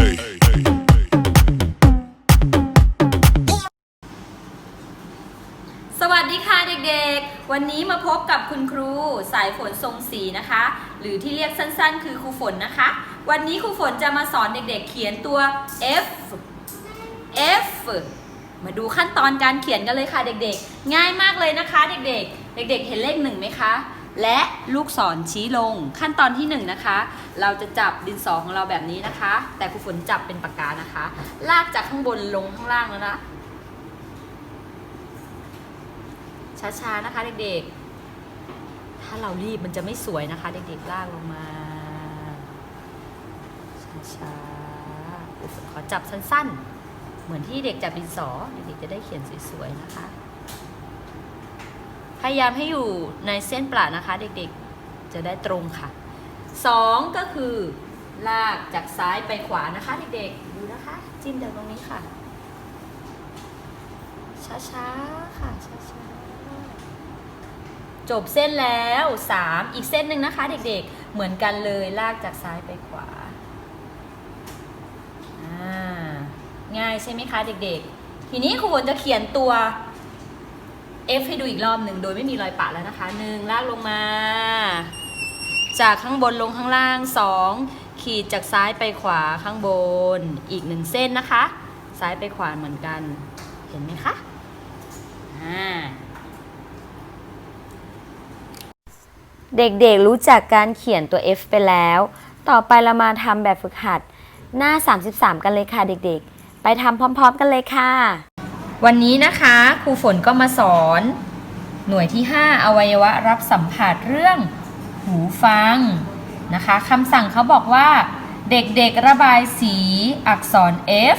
สวัสดีค่ะเด็กๆ วันนี้มาพบกับคุณครูสายฝนทรงศรีนะคะ หรือที่เรียกสั้นๆ คือครูฝนนะคะ วันนี้ครูฝนจะมาสอนเด็กๆ เขียนตัว F F มาดูขั้นตอนการเขียนกันเลยค่ะเด็กๆ ง่ายมากเลยนะคะ เด็กๆ เด็กๆ เห็นเลขหนึ่งไหมคะ และลูกศรชี้ลง ขั้นตอนที่หนึ่งนะคะ เราจะจับดินสอของเราแบบนี้นะคะ แต่ครูฝนจับเป็นปากกานะคะ ลากจากข้างบนลงข้างล่างแล้วนะช้าๆนะคะเด็กๆ ถ้าเรารีบมันจะไม่สวยนะคะ เด็กๆลากลงมาช้าๆขอจับสั้นๆ เหมือนที่เด็กจับดินสอเด็กๆจะได้เขียนสวยๆนะคะ พยายามให้อยู่ในเส้นประนะคะ เด็กๆ จะได้ตรงค่ะสองก็คือ ลากจากซ้ายไปขวานะคะเด็กๆ ดูนะคะ จิ้มจากตรงนี้ค่ะ ช้าๆ ค่ะ ช้าๆ จบเส้นแล้ว 3 อีกเส้นหนึ่งนะคะ เด็กๆ เหมือนกันเลยลากจากซ้ายไปขวาอ่าง่ายใช่ไหมคะเด็กๆ ทีนี้ครูฝนจะเขียนตัว F ให้ดูอีกรอบหนึ่งโดยไม่มีรอยปะแล้วนะคะหนึ่งลากลงมา จากข้างบนลงข้างล่าง2ขีดจากซ้ายไปขวาข้างบนอีกหนึ่งเส้นนะคะ ซ้ายไปขวาเหมือนกัน เห็นไหมคะอ่าเด็กๆรู้จักการเขียนตัว F ไปแล้ว ต่อไปเรามาทำแบบฝึกหัด หน้า 33 กันเลยค่ะเด็กๆ ไปทำพร้อมๆกันเลยค่ะ วันนี้นะคะครูฝนก็มาสอนหน่วยที่ 5 อวัยวะรับสัมผัสเรื่องหูฟังนะคะคำสั่งเขาบอกว่า เด็กๆระบายสีอักษร F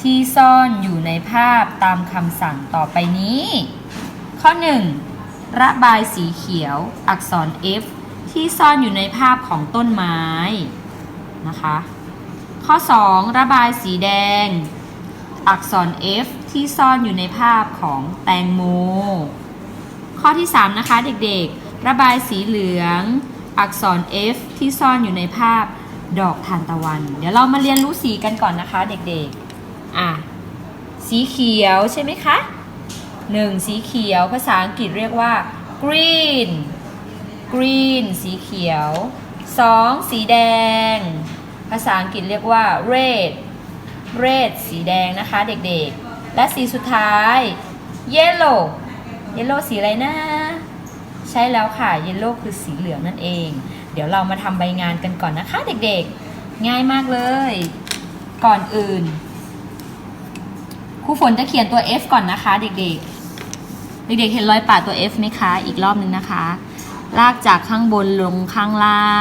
ที่ซ่อนอยู่ในภาพตามคำสั่งต่อไปนี้ ข้อ 1 ระบายสีเขียวอักษร F ที่ซ่อนอยู่ในภาพของต้นไม้นะคะ ข้อ 2 ระบายสีแดง อักษร F ที่ซ่อนอยู่ในภาพของแตงโม ข้อที่ 3 นะคะเด็กๆ ระบายสีเหลือง อักษร F ที่ซ่อนอยู่ในภาพดอกทานตะวัน เดี๋ยวเรามาเรียนรู้สีกันก่อนนะคะเด็กๆ อะ สีเขียวใช่ไหมคะ 1. สีเขียวภาษาอังกฤษเรียกว่า green green สีเขียว 2. สีแดง ภาษาอังกฤษเรียกว่า red red สีแดงนะคะเด็กๆ และสีสุดท้าย yellow yellow สีอะไรนะ ใช่แล้วค่ะ yellow คือสีเหลืองนั่นเอง เดี๋ยวเรามาทำใบงานกันก่อนนะคะเด็กๆ ง่ายมากเลย ก่อนอื่นครูฝนจะเขียนตัว F ก่อนนะคะเด็กๆ เด็กๆ เห็นรอยปะตัว F ไหมคะ อีกรอบนึงนะคะ ลากจากข้างบนลงข้างล่า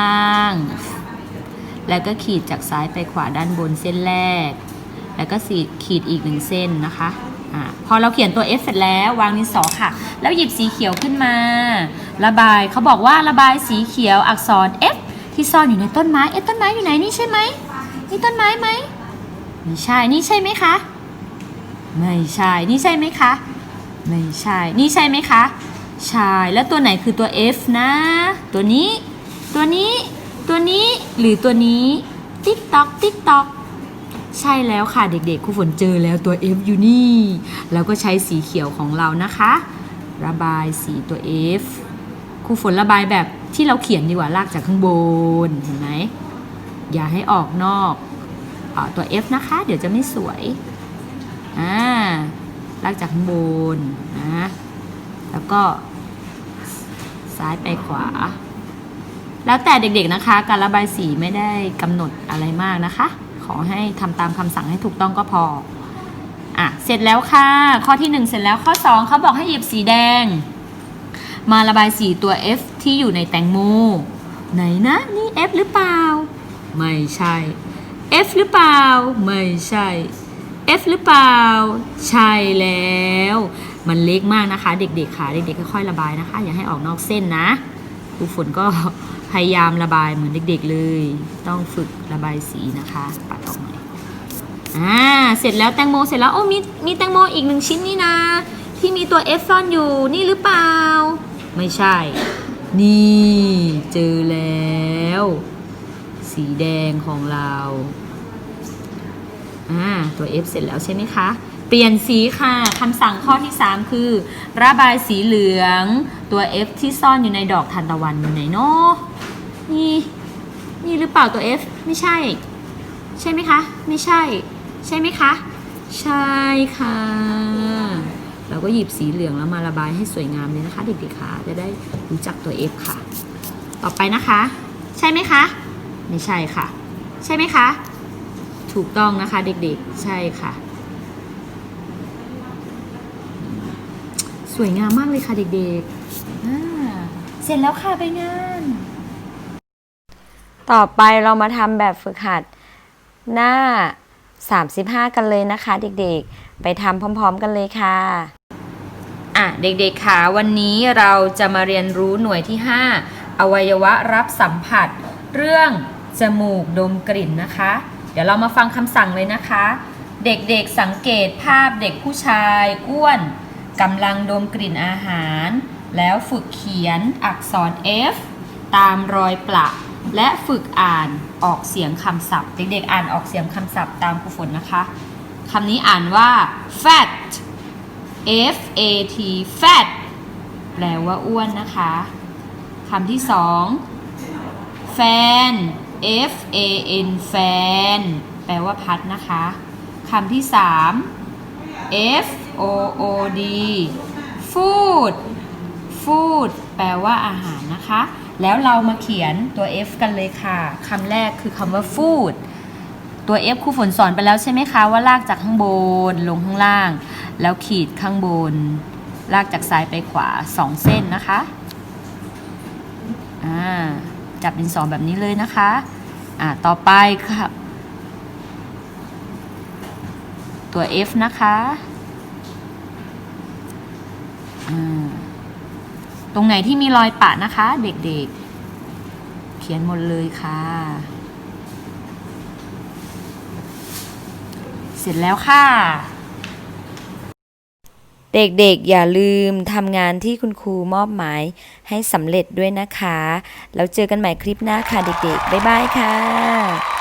ง แล้วก็ขีดจากซ้ายไปขวาด้านบนเส้นแรก แล้วก็สีขีดอีกหนึ่งเส้นนะคะอะพอเราเขียนตัว F เสร็จแล้ววางดินสอค่ะ แล้วหยิบสีเขียวขึ้นมา ระบายเขาบอกว่าระบายสีเขียวอักษร F ที่ซ่อนอยู่ในต้นไม้ เอ๊ะต้นไม้อยู่ไหนนี่ใช่ไหมนี่ต้นไม้ไหมไม่ใช่ นี่ใช่ไหมคะ ไม่ใช่ นี่ใช่ไหมคะ ไม่ใช่ นี่ใช่ไหมคะ ใช่ แล้วตัวไหนคือตัว F นะ ตัวนี้ ตัวนี้ ตัวนี้ หรือตัวนี้ ติ๊กตอก ติ๊กตอก ใช่แล้วค่ะเด็กๆครูฝนเจอแล้วตัว F อยู่นี่ แล้วก็ใช้สีเขียวของเรานะคะ ระบายสีตัว F ครูฝนระบายแบบที่เราเขียนดีกว่าลากจากข้างบนเห็นไหมอย่าให้ออกนอกอตัว F นะคะ เดี๋ยวจะไม่สวยอ่าลากจากข้างบนนะแล้วก็ซ้ายไปขวา แล้วแต่เด็กๆนะคะ การระบายสีไม่ได้กำหนดอะไรมากนะคะ ขอให้ทำตามคำสั่งให้ถูกต้องก็พออะเสร็จแล้วค่ะ ข้อที่ 1 เสร็จแล้วข้อ 2เขาบอกให้หยิบสีแดง มาระบายสีตัว F ที่อยู่ในแตงโมไหนนะนี่ F หรือเปล่า ไม่ใช่ F หรือเปล่า ไม่ใช่ F หรือเปล่า ใช่แล้ว มันเล็กมากนะคะ เด็กๆค่ะเด็กๆค่อยๆระบายนะคะ อย่าให้ออกนอกเส้นนะครูฝนก็ พยายามระบายเหมือนเด็กๆเลย ต้องฝึกระบายสีนะคะ ปัดออกหน่อยอ่าเสร็จแล้วแตงโมเสร็จแล้วโอ้มีมีแตงโมอีกหนึ่งชิ้นนี่นะที่มีตัว F ซ่อนอยู่นี่หรือเปล่า ไม่ใช่ นี่เจอแล้ว สีแดงของเราอ่าตัว F เสร็จแล้วใช่ไหมคะ เปลี่ยนสีค่ะคำสั่งข้อที่ 3 คือ ระบายสีเหลือง ตัว F ที่ซ่อนอยู่ในดอกทานตะวันอยู่ไหนเนาะ นี่ นี่หรือเปล่าตัว F ไม่ใช่ ใช่ไหมคะ ไม่ใช่ ใช่ไหมคะ ใช่ค่ะ เราก็หยิบสีเหลืองแล้วมาระบายให้สวยงามเลยนะคะเด็กๆค่ะ จะได้รู้จักตัว F ค่ะ ต่อไปนะคะ ใช่ไหมคะ ไม่ใช่ค่ะ ใช่ไหมคะ ถูกต้องนะคะเด็กๆ ใช่ค่ะสวยงามมากเลยค่ะเด็กๆ เสร็จแล้วค่ะไปงาน ต่อไปเรามาทำแบบฝึกหัดหน้า 35 กันเลยนะคะ เด็กๆ ไปทำพร้อม ๆ กันเลยค่ะ อะ เด็กๆค่ะวันนี้เราจะมาเรียนรู้หน่วยที่ 5 อวัยวะรับสัมผัส เรื่องจมูกดมกลิ่นนะคะ เดี๋ยวเรามาฟังคำสั่งเลยนะคะ เด็กๆสังเกตภาพเด็กผู้ชายอ้วนกำลังดมกลิ่นอาหาร แล้วฝึกเขียนอักษร F ตามรอยประ และฝึกอ่านออกเสียงคำศัพท์ เด็กๆอ่านออกเสียงคำศัพท์ตามครูฝนนะคะคำนี้อ่านว่า fat F A T fat แปลว่าอ้วนนะคะคำที่สอง fan F A N fan แปลว่าพัดนะคะคำที่สาม F O O D food food แปลว่าอาหารนะคะ แล้วเรามาเขียนตัว F กันเลยค่ะคำแรกคือคำว่า food ตัว F ครูฝนสอนไปแล้วใช่ไหมคะว่าลากจากข้างบนลงข้างล่าง แล้วขีดข้างบน ลากจากซ้ายไปขวา 2 เส้นนะคะจับดินสอแบบนี้เลยนะคะอ่าต่อไปค่ะตัว F นะคะอ่า ตรงไหนที่มีรอยปะนะคะ เด็กๆ เขียนหมดเลยค่ะ เสร็จแล้วค่ะ เด็กๆ อย่าลืมทำงานที่คุณครูมอบหมายให้สำเร็จด้วยนะคะ แล้วเจอกันใหม่คลิปหน้าค่ะเด็กๆ บ๊ายบายค่ะ